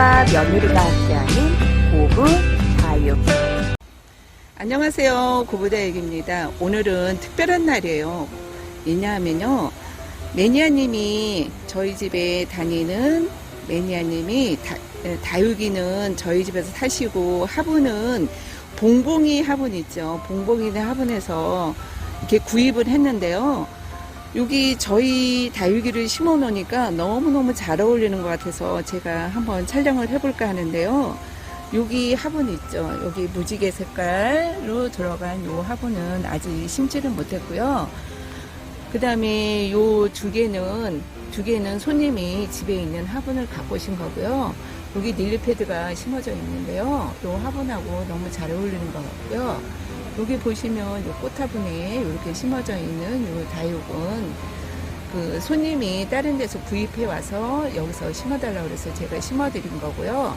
아빠와 며느리가 함께하는 고부 다육. 안녕하세요. 고부다육입니다. 오늘은 특별한 날이에요. 왜냐하면요. 매니아님이 저희 집에 다니는 매니아님이 다, 에, 다육이는 저희 집에서 사시고 화분은 봉봉이 화분 있죠. 봉봉이네 화분에서 이렇게 구입을 했는데요. 여기 저희 다육이를 심어 놓으니까 너무너무 잘 어울리는 것 같아서 제가 한번 촬영을 해볼까 하는데요. 여기 화분 있죠. 여기 무지개 색깔로 들어간 요 화분은 아직 심지를 못했고요. 그 다음에 요 두 개는, 두 개는 손님이 집에 있는 화분을 갖고 오신 거고요. 여기 닐리패드가 심어져 있는데요. 요 화분하고 너무 잘 어울리는 것 같고요. 여기 보시면 요 꽃화분에 이렇게 심어져 있는 요 다육은 그 손님이 다른 데서 구입해 와서 여기서 심어달라고 그래서 제가 심어드린 거고요.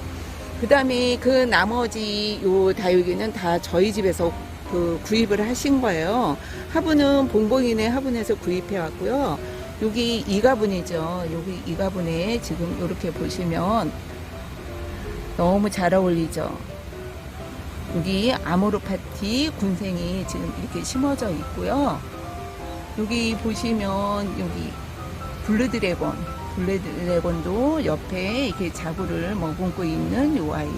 그 다음에 그 나머지 요 다육이는 다 저희 집에서 그 구입을 하신 거예요. 화분은 봉봉이네 화분에서 구입해 왔고요. 여기 이가분이죠. 여기 이가분에 지금 이렇게 보시면 너무 잘 어울리죠. 여기 아모르 파티 군생이 지금 이렇게 심어져 있고요. 여기 보시면 여기 블루 드래곤, 블루 드래곤도 옆에 이렇게 자구를 머금고 있는 요 아이.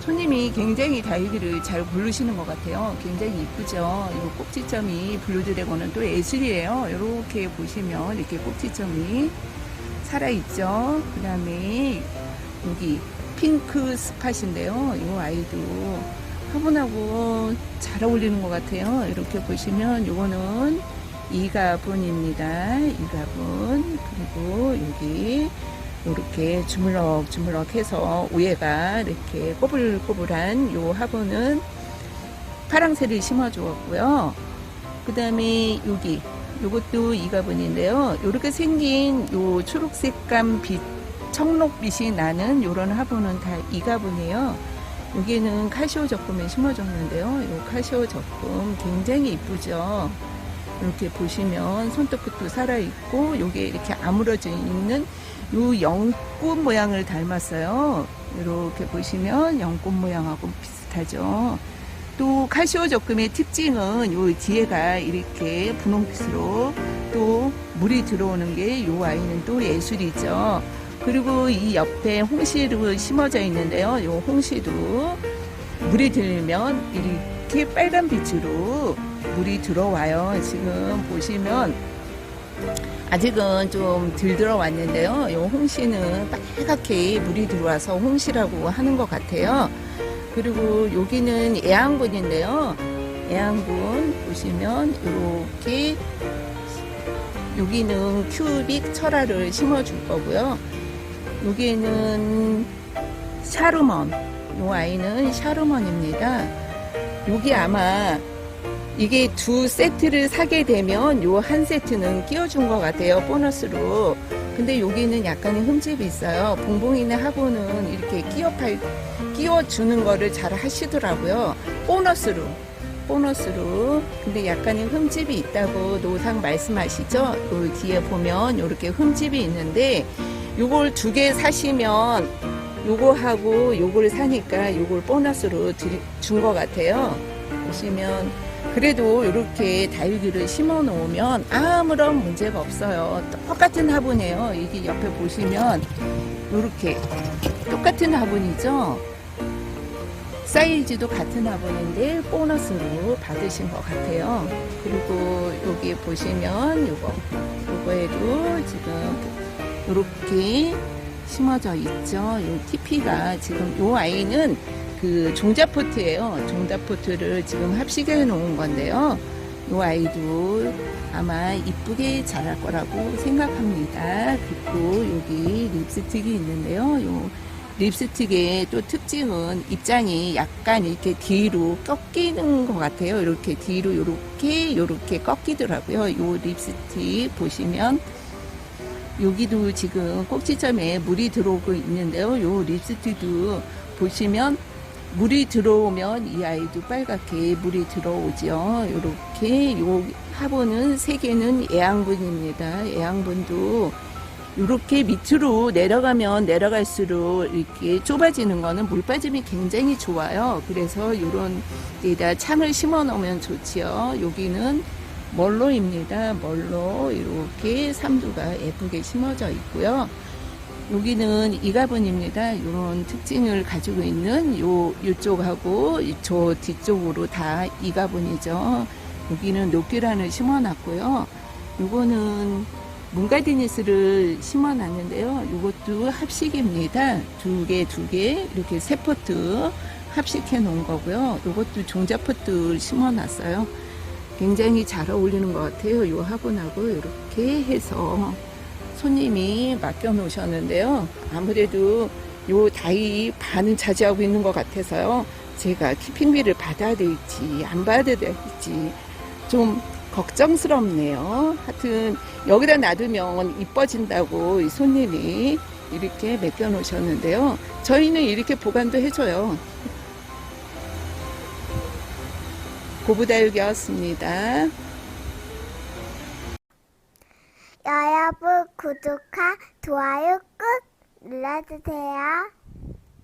손님이 굉장히 다육이를 잘 고르시는 것 같아요. 굉장히 이쁘죠. 이 꼭지점이 블루 드래곤은 또 예술이에요. 이렇게 보시면 이렇게 꼭지점이 살아있죠. 그 다음에 여기 핑크 스팟인데요. 이 아이도 화분하고 잘 어울리는 것 같아요. 이렇게 보시면 요거는 이가분입니다. 이가분. 그리고 여기 이렇게 주물럭 주물럭 해서 위에가 이렇게 꼬불꼬불한 요 화분은 파랑새를 심어 주었고요. 그 다음에 여기 요것도 이가분인데요. 이렇게 생긴 요 초록색감 빛 청록빛이 나는 요런 화분은 다 이 가분이에요. 여기는 카시오 적금에 심어줬는데요. 요 카시오 적금 굉장히 이쁘죠. 이렇게 보시면 손톱끝도 살아있고 요게 이렇게 아물어져 있는 요 영꽃 모양을 닮았어요. 이렇게 보시면 영꽃 모양하고 비슷하죠. 또 칼시오 적금의 특징은 요 뒤에가 이렇게 분홍빛으로 또 물이 들어오는 게 요 아이는 또 예술이죠. 그리고 이 옆에 홍시로 심어져 있는데요. 요 홍시도 물이 들면 이렇게 빨간 빛으로 물이 들어와요. 지금 보시면 아직은 좀 덜 들어왔는데요. 요 홍시는 빨갛게 물이 들어와서 홍시라고 하는 것 같아요. 그리고 여기는 애양분인데요. 애양분 보시면 이렇게 여기는 큐빅 철화를 심어줄 거고요. 여기는 샤르먼. 요 아이는 샤르먼입니다. 여기 아마 이게 두 세트를 사게 되면 요 한 세트는 끼워준 것 같아요. 보너스로. 근데 여기는 약간의 흠집이 있어요. 봉봉이네 하고는 이렇게 끼워 팔, 끼워주는 거를 잘 하시더라고요. 보너스로. 보너스로. 근데 약간의 흠집이 있다고 노상 말씀하시죠? 요 뒤에 보면 이렇게 흠집이 있는데 요걸 두 개 사시면 요거 하고 요걸 사니까 요걸 보너스로 준 것 같아요. 보시면 그래도 이렇게 다육이를 심어 놓으면 아무런 문제가 없어요. 똑같은 화분이에요. 이게 옆에 보시면 이렇게 똑같은 화분이죠. 사이즈도 같은 화분인데 보너스로 받으신 것 같아요. 그리고 여기 보시면 요거 요거에도 지금 이렇게 심어져 있죠. 요 TP가 지금 요 아이는 그 종자포트예요. 종자포트를 지금 합식해 놓은 건데요. 요 아이도 아마 이쁘게 자랄 거라고 생각합니다. 그리고 여기 립스틱이 있는데요. 요 립스틱의 또 특징은 입장이 약간 이렇게 뒤로 꺾이는 것 같아요. 이렇게 뒤로 이렇게 이렇게 꺾이더라고요. 요 립스틱 보시면 여기도 지금 꼭지점에 물이 들어오고 있는데요. 요 립스틱도 보시면 물이 들어오면 이 아이도 빨갛게 물이 들어오죠. 이렇게 요 화분은 세 개는 애양분입니다. 애양분도 이렇게 밑으로 내려가면 내려갈수록 이렇게 좁아지는 거는 물 빠짐이 굉장히 좋아요. 그래서 이런 데다 참을 심어 놓으면 좋지요. 여기는 멀로입니다. 멀로 이렇게 삼두가 예쁘게 심어져 있고요. 여기는 이가분입니다. 이런 특징을 가지고 있는 요 이쪽하고 저 뒤쪽으로 다 이가분이죠. 여기는 녹귀란을 심어놨고요. 요거는 문가디니스를 심어놨는데요. 요것도 합식입니다. 두 개, 두 개, 이렇게 세 포트 합식해 놓은 거고요. 요것도 종자포트 심어놨어요. 굉장히 잘 어울리는 것 같아요. 요 화분하고 이렇게 해서 손님이 맡겨 놓으셨는데요. 아무래도 요 다이 반은 차지하고 있는 것 같아서요. 제가 키핑비를 받아야 될지 안 받아야 될지 좀 걱정스럽네요. 하여튼 여기다 놔두면 이뻐진다고 이 손님이 이렇게 맡겨 놓으셨는데요. 저희는 이렇게 보관도 해줘요. 고부다육이었습니다. 여러분 구독과 좋아요 꾹 눌러주세요.